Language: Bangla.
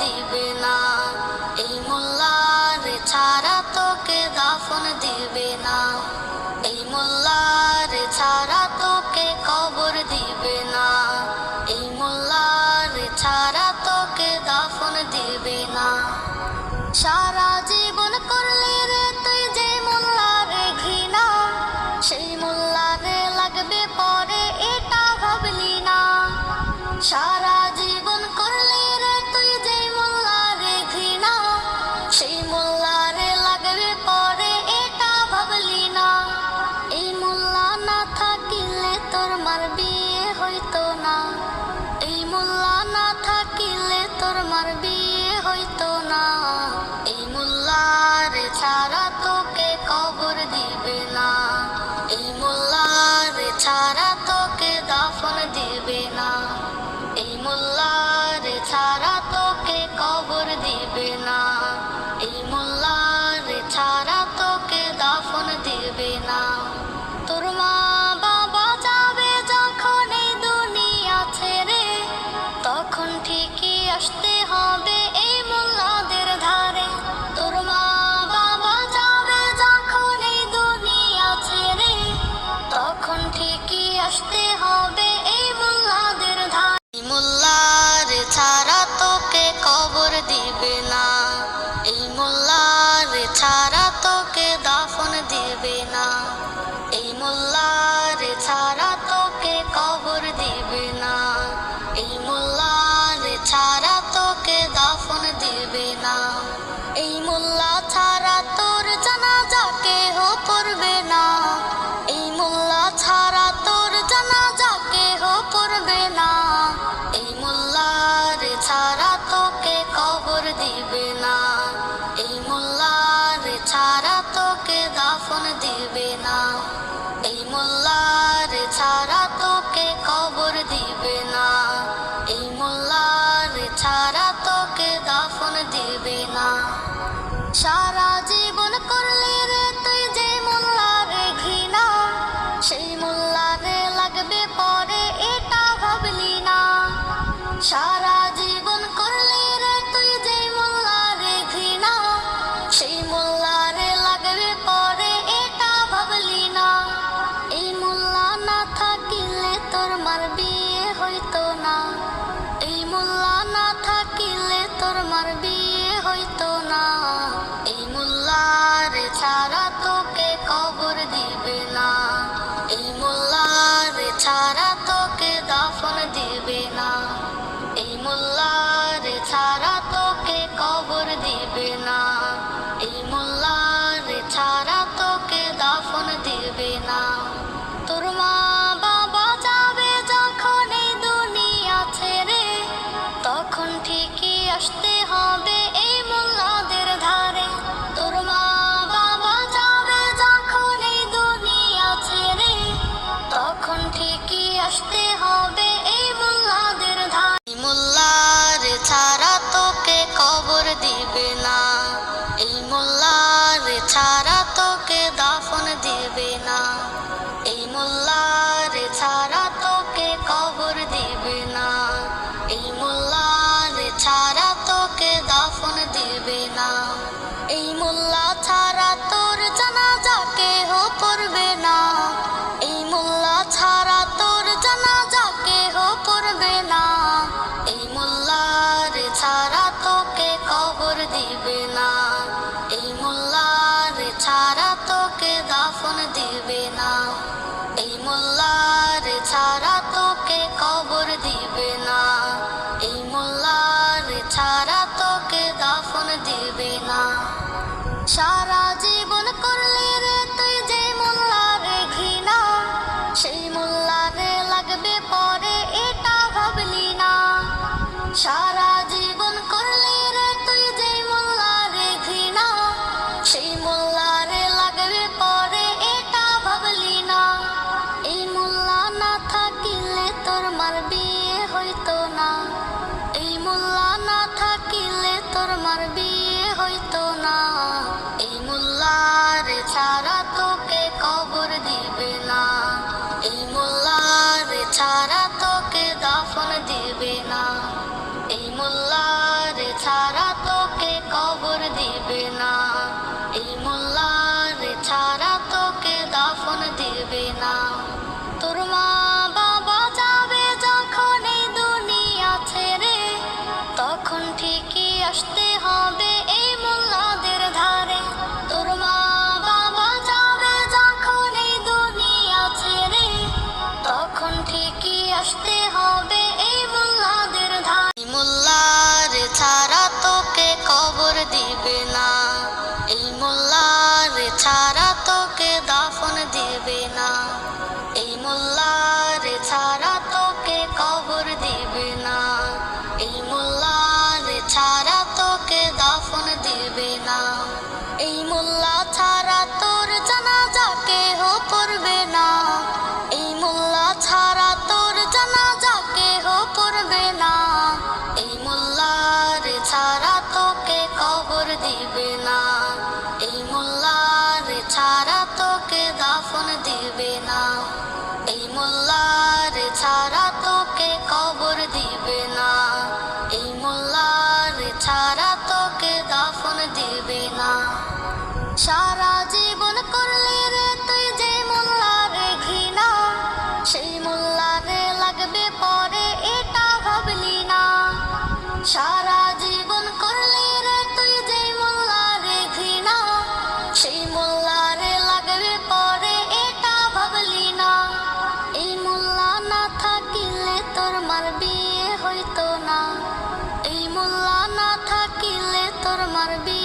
দিবে না। এই মোল্লার ছাড়া তোকে দাফন দিবে না। এই মোল্লার ছাড়া তোকে কবর দিবে না। এই মোল্লার ছাড়া তোকে দাফন দিবে না। সারা জীবন করলে রে তুই যে মোল্লার ঘৃণা সেই মোল্লারে লাগবে পরে এটা ভাবলি না। সারা wanna be যাবে না। এই মোল্লার ছাড়া তোকে দাফন দিবে না। এই মোল্লার ছাড়া তোকে কবর দিবে না। তোমার বিয়ে হইতো না। করবে না। এই মোল্লা ছাড়া তোর জানাজা কেহ করবে না। এই মোল্লার ছাড়া তোকে কবর দিবে না। এই মোল্লার ছাড়া তোকে দাফন দিবে না। এই মোল্লার ছাড়া তোকে কবর দিবে না। এই মোল্লার ছাড়া তোকে দাফন দিবে না। সারা পাথর মারবি? দিবে না। এই মোল্লার ছাড়া তোকে দাফন দিবে না। এই মোল্লার ছাড়া তোকে কবর দিবে না। এই মোল্লার ছাড়া তোকে দাফন দিবে না। সারা বিয়ে